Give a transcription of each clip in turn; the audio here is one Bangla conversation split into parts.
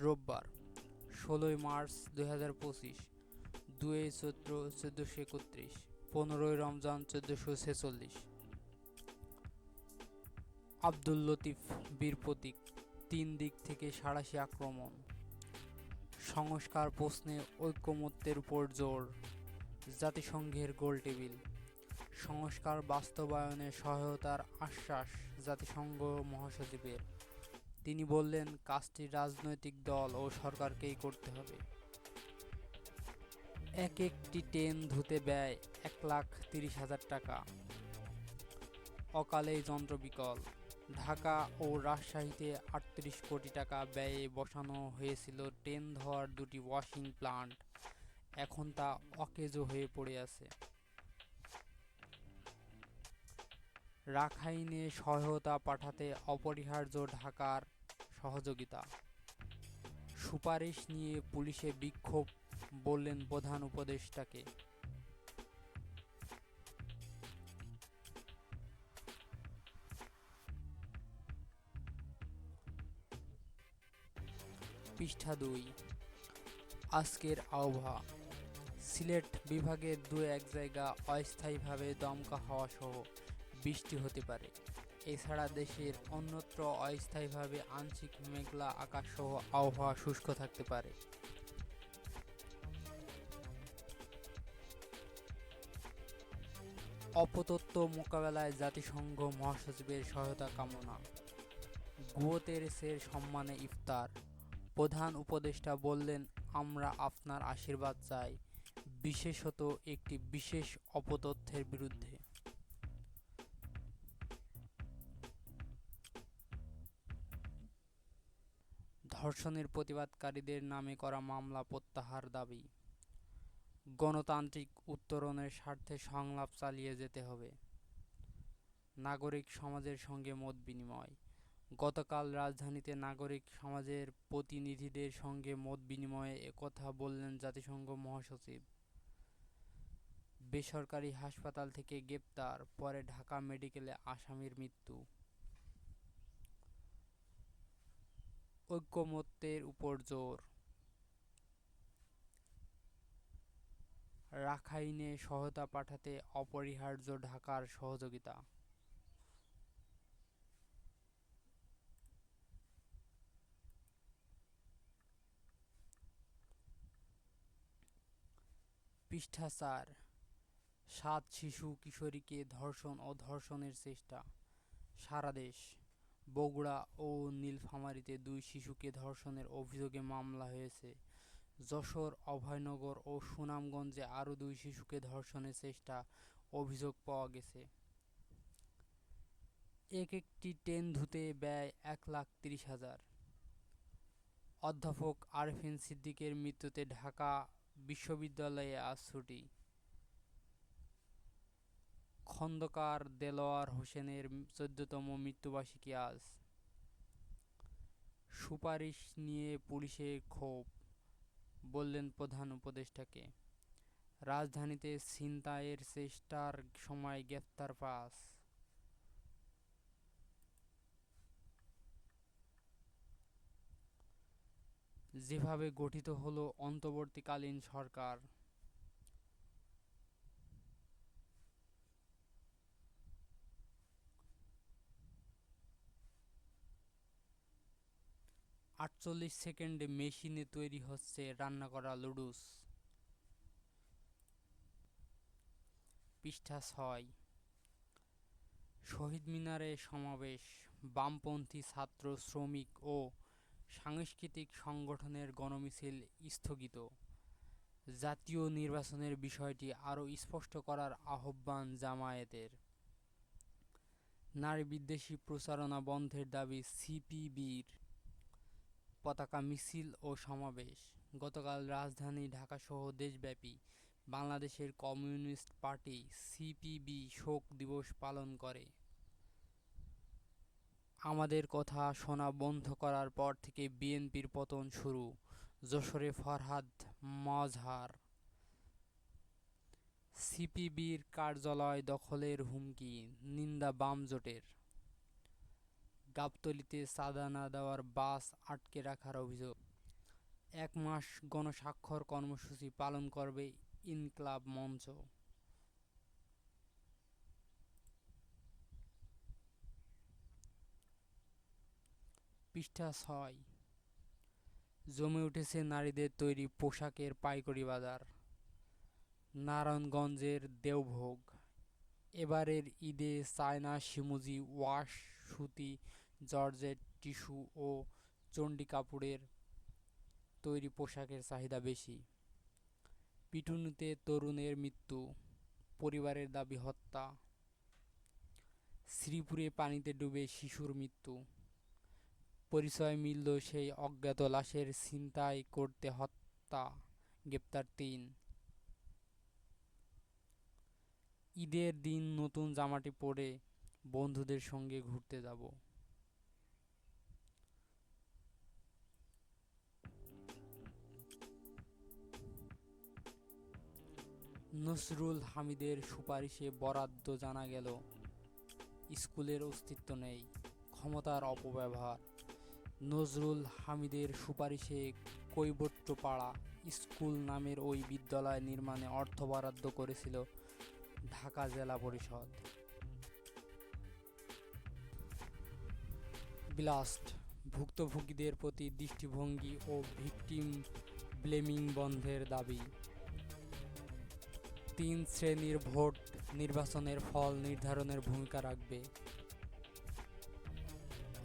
রোববার, ষোলোই মার্চ দুই হাজার পঁচিশ, দুই চৈত্র চোদ্দোশো একত্রিশ, পনেরোই রমজান চোদ্দোশো ছেচল্লিশ। আব্দুল লতিফ বীর প্রতীক, তিন দিক থেকে সাঁড়াশি আক্রমণ। সংস্কার প্রশ্নে ঐক্যমত্যের উপর জোর। জাতিসংঘের গোল টেবিল। সংস্কার বাস্তবায়নে সহায়তার আশ্বাস জাতিসংঘ মহাসচিবের। তিনি বললেন, কাজটি রাজনৈতিক দল ও সরকারকেই করতে হবে। এক একটি ট্রেন ধুতে ব্যয় এক লাখ তিরিশ হাজার টাকা। অকালেই যন্ত্র বিকল ঢাকা ও রাজশাহীতে আটত্রিশ কোটি টাকা ব্যয়ে বসানো হয়েছিল ট্রেন ধোয়ার দুটি ওয়াশিং প্লান্ট। এখন তা অকেজো হয়ে পড়ে আছে। রাখাইনে সহায়তা পাঠাতে অপরিহার্য ঢাকার সহযোগিতা। সুপারিশ নিয়ে পুলিশে বিক্ষোভ, বললেন প্রধান উপদেষ্টাকে। পৃষ্ঠা দুই। আজকের আবহাওয়া। সিলেট বিভাগের দু এক জায়গা অস্থায়ীভাবে দমকা হাওয়া সহ বৃষ্টি হতে পারে। এছাড়া দেশের অন্যত্র অস্থায়ীভাবে আংশিক মেঘলা আকাশ সহ আবহাওয়া শুষ্ক থাকতে পারে। অপতত্ত্ব মোকাবেলায় জাতিসংঘ মহাসচিবের সহায়তা কামনা। গুয়োতেরেসের সম্মানে ইফতার। প্রধান উপদেষ্টা বললেন, আমরা আপনার আশীর্বাদ চাই। বিশেষত একটি বিশেষ অপতথ্যের বিরুদ্ধে। ধর্ষণের প্রতিবাদকারীদের নামে করা মামলা প্রত্যাহার দাবি। গণতান্ত্রিক উত্তরণের স্বার্থে সংলাপ চালিয়ে যেতে হবে। নাগরিক সমাজের সঙ্গে মত বিনিময়। গতকাল রাজধানীতে নাগরিক সমাজের প্রতিনিধিদের সঙ্গে মত বিনিময়ে একথা বললেন জাতিসংঘ মহাসচিব। বেসরকারি হাসপাতাল থেকে গ্রেপ্তার, পরে ঢাকা মেডিকেলে আসামির মৃত্যু। ঐক্যমত্যের উপর জোর। রাখাইনে সহায়তা পাঠাতে অপরিহার্য ঢাকার সহযোগিতা। পৃষ্ঠাচার, সাত শিশু কিশোরীকে ধর্ষণ ও ধর্ষণের চেষ্টা, সারা দেশ। বগুড়া ও নীলফামারীতে দুই শিশুকে ধর্ষণের অভিযোগে মামলা হয়েছে। যশোর, অভয়নগর ও সুনামগঞ্জে আরও দুই শিশুকে ধর্ষণের চেষ্টা অভিযোগ পাওয়া গেছে। এক একটি ট্রেন ধুতে ব্যয় এক লাখ তিরিশ হাজার। অধ্যাপক আরফিন সিদ্দিকের মৃত্যুতে ঢাকা বিশ্ববিদ্যালয়ে আজ ছুটি। খন্দকার দেলোয়ার হোসেনের চোদ্দতম মৃত্যুবার্ষিকী আজ। সুপারিশ নিয়ে পুলিশের ক্ষোভ, বললেন প্রধান উপদেষ্টাকে। রাজধানীতে ছিনতাইয়ের চেষ্টার সময় গ্রেফতার পাস যেভাবে গঠিত হলো অন্তর্বর্তীকালীন সরকার আটচল্লিশ সেকেন্ডে মেশিনে তৈরি হচ্ছে রান্না করা লুডুস। পৃষ্ঠা ছয়। শহীদ মিনারে সমাবেশ, বামপন্থী ছাত্র, শ্রমিক ও সাংস্কৃতিক সংগঠনের গণমিছিল স্থগিত। জাতীয় নির্বাচনের বিষয়টি আরও স্পষ্ট করার আহ্বান জামায়াতের। নারী বিদ্বেষী প্রচারণা বন্ধের দাবি সিপিবির। পতাকা, মিছিল ও সমাবেশ। গতকাল রাজধানী ঢাকাসহ দেশব্যাপী বাংলাদেশের কমিউনিস্ট পার্টি সিপিবি শোক দিবস পালন করে। আমাদের কথা শোনা বন্ধ করার পর থেকে বিএনপির পতন শুরু। যশোরে ফরহাদ মজহার। সিপিবির কার্যালয় দখলের হুমকি, নিন্দা বাম জোটের। গাবতলীতে চাঁদা না দেওয়ার বাস আটকে রাখার অভিযোগ। এক মাস গণস্বাক্ষর কর্মসূচি পালন করবে ইনকলাব মঞ্চ। পৃষ্ঠা ছয়। জমে উঠেছে নারীদের তৈরি পোশাকের পাইকারি বাজার। নারায়ণগঞ্জের দেওভোগ। এবারের ঈদে চায়না শিমুজি ওয়াশ, সুতি জর্জেট, টিস্যু ও চণ্ডী কাপড়ের তৈরি পোশাকের চাহিদা বেশি। পিটুনিতে তরুণের মৃত্যু, পরিবারের দাবি হত্যা। শ্রীপুরে পানিতে ডুবে শিশুর মৃত্যু। পরিচয় মিলল সেই অজ্ঞাত লাশের ছিনতাই করতে হত্যা, গ্রেপ্তার তিন। ঈদের দিন নতুন জামাটি পরে বন্ধুদের সঙ্গে ঘুরতে যাব। নসরুল হামিদের সুপারিশে বরাদ্দ জানা গেল। স্কুলের অস্তিত্ব নেই, ক্ষমতার অপব্যবহার। নজরুল হামিদের সুপারিশে কৈবর্তপাড়া স্কুল নামের ওই বিদ্যালয় নির্মাণে অর্থ বরাদ্দ করেছিল ঢাকা জেলা পরিষদ। ব্লাস্ট, ভুক্তভোগীদের প্রতি দৃষ্টিভঙ্গি ও ভিকটিম ব্লেমিং বন্ধের দাবি। তিন শ্রেণির ভোট নির্বাচনের ফল নির্ধারণের ভূমিকা রাখবে।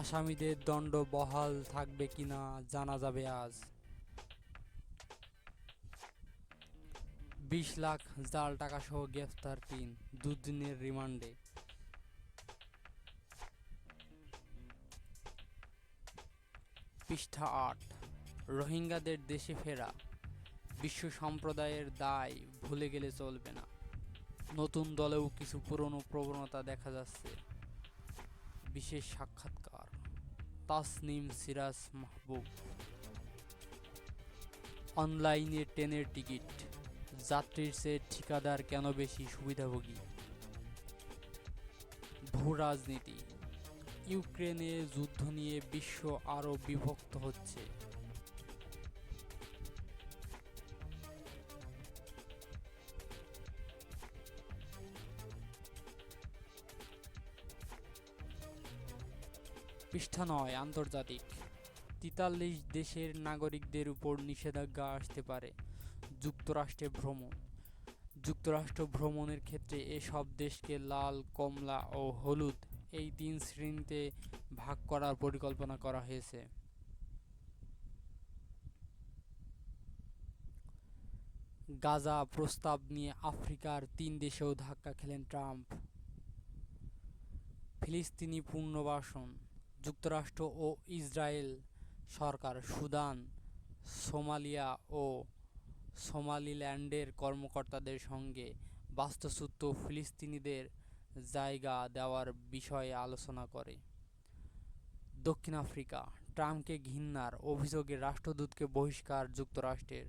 আসামিদের দণ্ড বহাল থাকবে কিনা জানা যাবে আজ। বিশ লাখ জাল টাকা সহ গ্রেফতার তিন, দুদিনের রিমান্ডে। পৃষ্ঠা আট, রোহিঙ্গাদের দেশে ফেরা। বিশ্ব সম্প্রদায়ের দায় ভুলে গেলে চলবে না। নতুন দলেও কিছু পুরনো প্রবণতা দেখা যাচ্ছে। বিশেষ সাক্ষাৎকার, তাসনিম সিরাজ মাহবুব। অনলাইনে ট্রেনের টিকিট, যাত্রীর চেয়ে ঠিকাদার কেন বেশি সুবিধাভোগী? ভূ রাজনীতি, ইউক্রেনে যুদ্ধ নিয়ে বিশ্ব আরও বিভক্ত হচ্ছে। পৃষ্ঠা নয়, আন্তর্জাতিক। তেতাল্লিশ দেশের নাগরিকদের উপর নিষেধাজ্ঞা আসতে পারে। যুক্তরাষ্ট্রে ভ্রমণ। যুক্তরাষ্ট্র ভ্রমণের ক্ষেত্রে এসব দেশকে লাল, কমলা ও হলুদ এই তিন শ্রেণীতে ভাগ করার পরিকল্পনা করা হয়েছে। গাজা প্রস্তাব নিয়ে আফ্রিকার তিন দেশেও ধাক্কা খেলেন ট্রাম্প। ফিলিস্তিনি পুনর্বাসন। যুক্তরাষ্ট্র ও ইসরায়েল সরকার, সুদান, সোমালিয়া ও সোমালিল্যান্ডের কর্মকর্তাদের সঙ্গে বাস্তুচ্যুত ফিলিস্তিনিদের জায়গা দেওয়ার বিষয়ে আলোচনা করে। দক্ষিণ আফ্রিকা, ট্রাম্পকে ঘৃণার অভিযোগে রাষ্ট্রদূতকে বহিষ্কার যুক্তরাষ্ট্রের।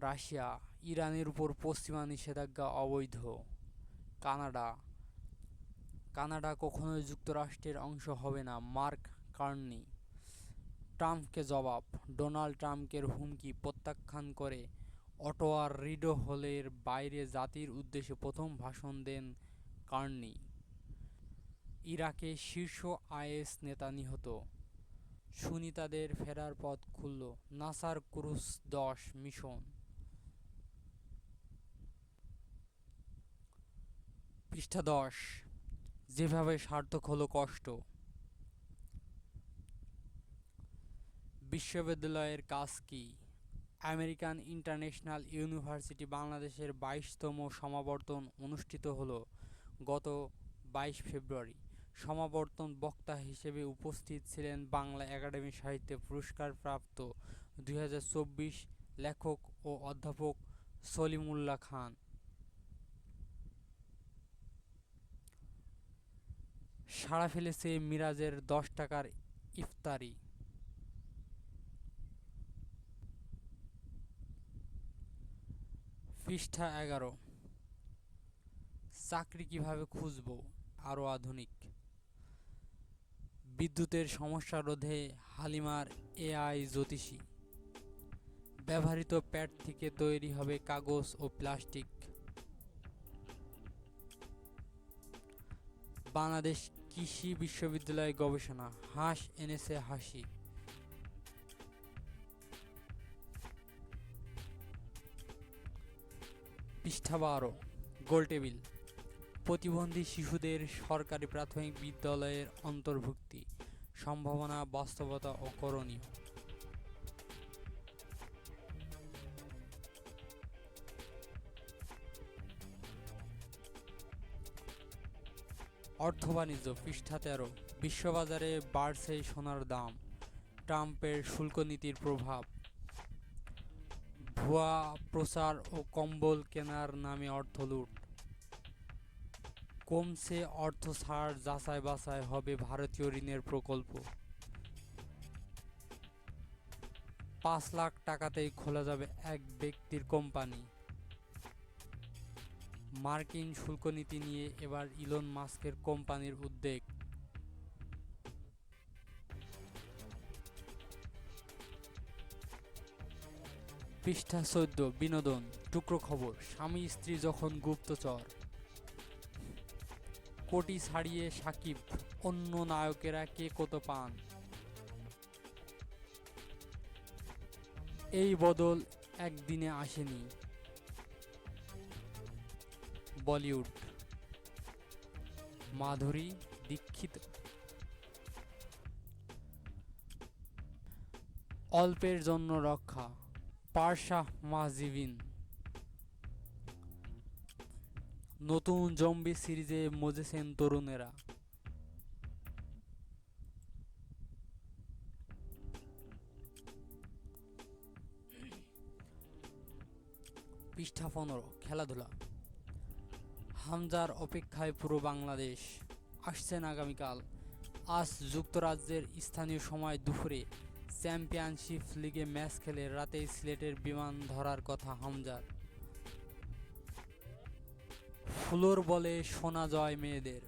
রাশিয়া, ইরানের উপর পশ্চিমা নিষেধাজ্ঞা অবৈধ। কানাডা কানাডা কখনোই যুক্তরাষ্ট্রের অংশ হবে না। মার্ক কার্নি, ট্রাম্পকে জবাব, ডোনাল্ড ট্রাম্পের হুমকি প্রত্যাখ্যান করে অটোয়ার রিডো হলের বাইরে জাতির উদ্দেশ্যে প্রথম ভাষণ দেন কার্নি। ইরাকে শীর্ষ আইএস নেতা নিহত। সুনিতাদের ফেরার পথ খুলল নাসার ক্রুজ দশ মিশন। পৃষ্ঠা দশ। যেভাবে সার্থক হলো কষ্ট। বিশ্ববিদ্যালয়ের কাজ কি? আমেরিকান ইন্টারন্যাশনাল ইউনিভার্সিটি বাংলাদেশের বাইশতম সমাবর্তন অনুষ্ঠিত হলো গত বাইশ ফেব্রুয়ারি। সমাবর্তন বক্তা হিসেবে উপস্থিত ছিলেন বাংলা একাডেমি সাহিত্য পুরস্কারপ্রাপ্ত দুই হাজার চব্বিশ লেখক ও অধ্যাপক সলিমুল্লাহ খান। সাড়া ফেলেছে মিরাজের দশ টাকার ইফতারি। পৃষ্ঠা এগারো। চাকরি কীভাবে খুঁজব? আরও আধুনিক। বিদ্যুতের সমস্যা রোধে হালিমার এআই জ্যোতিষী। ব্যবহৃত প্যাড থেকে তৈরি হবে কাগজ ও প্লাস্টিক। বাংলাদেশ কৃষি বিশ্ববিদ্যালয় গবেষণা, হাঁস এনেছে হাসি। পৃষ্ঠা বারো, গোল টেবিল। প্রতিবন্ধী শিশুদের সরকারি প্রাথমিক বিদ্যালয়ের অন্তর্ভুক্তি। সম্ভাবনা, বাস্তবতা ও করণীয়। অর্থ বাণিজ্য পৃষ্ঠা তেরো। বিশ্ববাজারে বাড়ছে সোনার দাম, ট্রাম্পের শুল্ক নীতির প্রভাব। ভুয়া প্রচার ও কম্বল কেনার নামে অর্থ লুট। কমছে অর্থ ছাড়, যাচাই বাছাই হবে ভারতীয় ঋণের প্রকল্প। পাঁচ লাখ টাকাতেই খোলা যাবে এক ব্যক্তির কোম্পানি। মার্কিন শুল্ক নীতি নিয়ে এবার ইলন মাস্কের কোম্পানির উদ্বেগ। পৃষ্ঠা চোদ্দ, বিনোদন, টুকরো খবর, স্বামী স্ত্রী যখন গুপ্তচর। কোটি ছাড়িয়ে সাকিব, অন্য নায়কেরা কে কত পান? এই বদল একদিনে আসেনি। বলিউড। মাধুরী, দীক্ষিত। অল্পের জন্য রক্ষা, পারশা মাহজিবিন। নতুন জম্বি সিরিজে মজেছেন তরুণেরা। পৃষ্ঠা পনেরো, খেলাধুলা। হামজার অপেক্ষায় পুরো বাংলাদেশ আসছেন আগামীকাল। আজ যুক্তরাজ্যের স্থানীয় সময় দুপুরে চ্যাম্পিয়নশিপ লিগে ম্যাচ খেলে রাতেই সিলেটের বিমান ধরার কথা হামজার। ফুলোর বলে সোনা জয় মেয়েদের।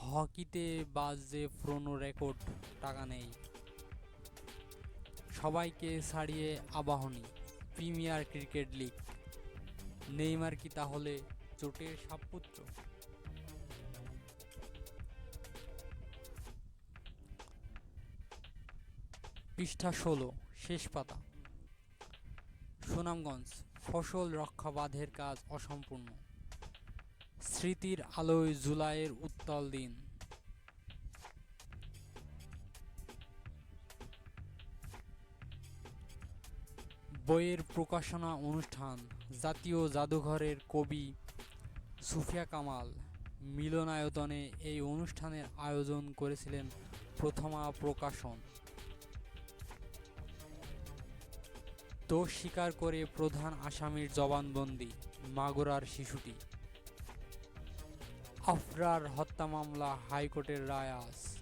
হকিতে বাজে পুরনো রেকর্ড, টাকা নেই। সবাইকে ছাড়িয়ে Abahani, premier cricket league. Neymar কি তাহলে চোটের সাপুত্র পৃষ্ঠা ষোলো, শেষ পাতা। সুনামগঞ্জ, ফসল রক্ষা বাঁধের কাজ অসম্পূর্ণ। স্মৃতির আলোয় জুলাইয়ের উত্তাল দিন। বইয়ের প্রকাশনা অনুষ্ঠান, জাতীয় জাদুঘরের কবি সুফিয়া কামাল মিলনায়তনে এই অনুষ্ঠানের আয়োজন করেছিলেন প্রথমা প্রকাশন। দোষ স্বীকার করে প্রধান আসামির জবানবন্দি, মাগুরার শিশুটি। আফরার হত্যা মামলা হাইকোর্টের রায় আজ।